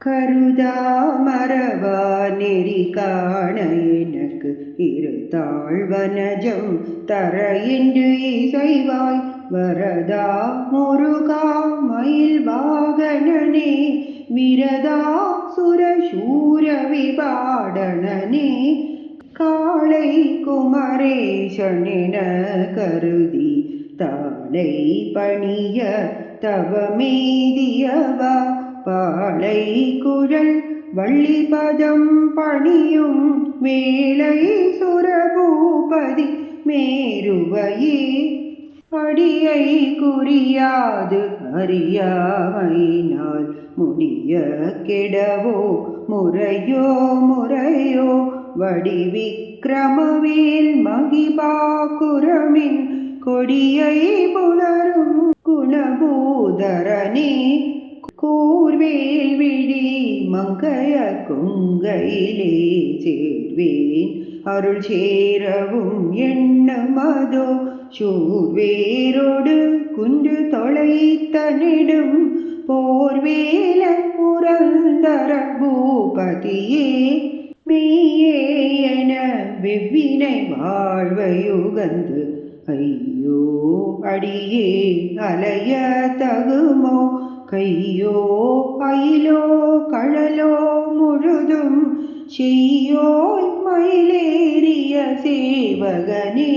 கருதா மரவா நெறி காண எனக்கு இரு தாழ்வனஜம் தர என்று இசைவாய் வரதா முருகா மயில் வாகனனே விரதா சுரசூர விபாடனே காளை குமரேசனென கருதி தாளை பணிய தவமேதியவா பாலை குழல் வள்ளிபதம் பணியும் வேளை சுரபூபதி மேருவையே. அடியை குறியாது அறியாமையினால் முடிய கெடவோ? முறையோ முறையோ வடிவிக்கிரமவேல் மகிபாகுரமின் கொடியை புலரும் குணபூதரனே. கூர்வேல் விழி மங்கைய குங்கையிலே சேர்வேன். அருள் சேரவும் எண்ணமதோ சூர்வேரோடு குன்று தொலைத்தனிடும் போர்வேல புரந்தர பூபதியே. மெய்யே என வெவ்வினை வாழ்வையுகந்து ஐயோ அடியே அலைய தகுமோ കയ്യോ കയ്യിലോ കഴലോ മുഴുതും ചെയ്യോ മയിലേറിയ സേവകനേ.